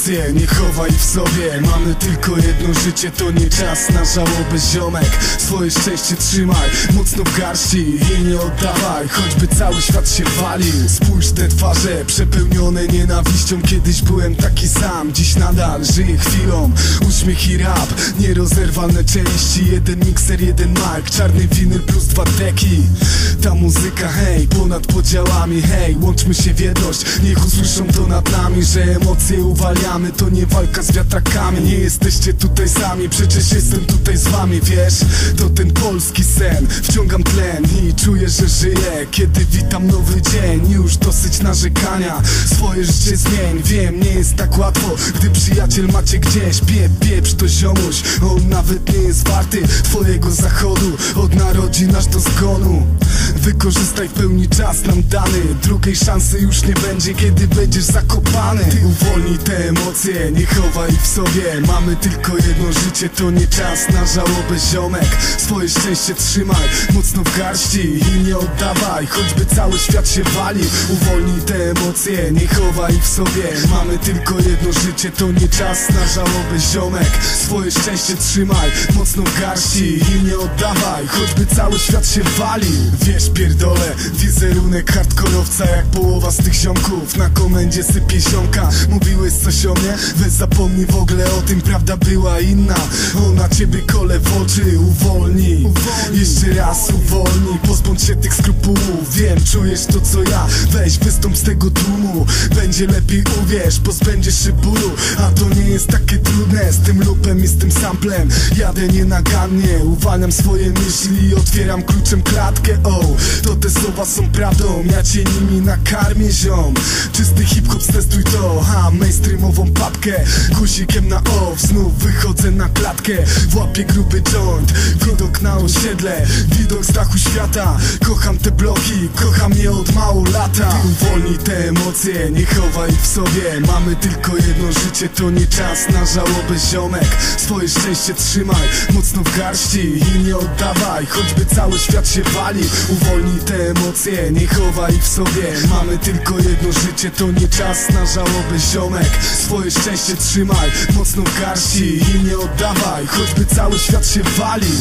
emocje nie chowaj w sobie. Mamy tylko jedno życie, to nie czas na żałobę ziomek. Swoje szczęście trzymaj mocno w garści i nie oddawaj. Choćby cały świat się walił Spójrz te twarze przepełnione nienawiścią. Kiedyś byłem taki sam, dziś nadal żyję chwilą. Uśmiech i rap, nierozerwalne części. Jeden mikser, jeden mic, czarny winyl plus dwa deki Ta muzyka, hej, ponad podziałami, hej Łączmy się w jedność, niech usłyszą to nad nami Że emocje uwalniamy, to nie walka z wiatrakami. Nie jesteście tutaj sami, przecież jestem tutaj z wami, wiesz? To ten polski sen, wciągam tlen i czuję, że żyję. Kiedy witam nowy dzień, już dosyć narzekania. Swoje życie zmień, wiem, nie jest tak łatwo. Gdy przyjaciel macie gdzieś, piep, pieprz to ziomuś. On nawet nie jest warty twojego zachodu. Od narodzin aż do zgonu Wykorzystaj w pełni czas nam dany. Drugiej szansy już nie będzie, kiedy będziesz zakopany. Ty uwolnij te emocje, nie chowaj w sobie. Mamy tylko jedno życie, to nie czas na żałobę ziomek. Swoje szczęście trzymaj mocno w garści i nie oddawaj. Choćby cały świat się wali Uwolnij te emocje, nie chowaj w sobie. Mamy tylko jedno życie, to nie czas na żałobę ziomek. Swoje szczęście trzymaj mocno w garści i nie oddawaj. Choćby cały świat się wali Wiesz pierdolę, wizerunek hardkorowca jak połowa z tych ziomków. Na komendzie sypie ziomka, mówiłeś coś o mnie? Weź zapomnij w ogóle o tym, prawda była inna. Ona ciebie kole w oczy, uwolnij. Jeszcze raz uwolnij, pozbądź się tych skrupułów. Wiem, czujesz to co ja, weź wystąp z tego tłumu. Będzie lepiej uwierz, pozbędziesz się bólu. A to nie jest takie trudne, z tym lupem i z tym samplem. Jadę nienagannie, uwalniam swoje myśli. Otwieram kluczem klatkę. O, to te słowa są prawdą, ja cię nimi nakarmię ziom. Czysty hip-hop, stestuj to, ha, mainstreamową papkę. Guzikiem na off, znów wychodzę na klatkę. Włapię gruby joint, widok na osiedle. Widok z dachu świata, kocham te bloki Kocham je od mało lata. Ty uwolnij te emocje, nie chowaj w sobie. Mamy tylko jedno życie, to nie czas na żałobę ziomek. Swoje szczęście trzymaj mocno w garści i nie oddawaj. Choćby cały świat się wali Uwolnij te emocje, nie chowaj w sobie. Mamy tylko jedno życie, to nie czas na żałobę ziomek. Swoje szczęście trzymaj mocno w garści i nie oddawaj Choćby cały świat się wali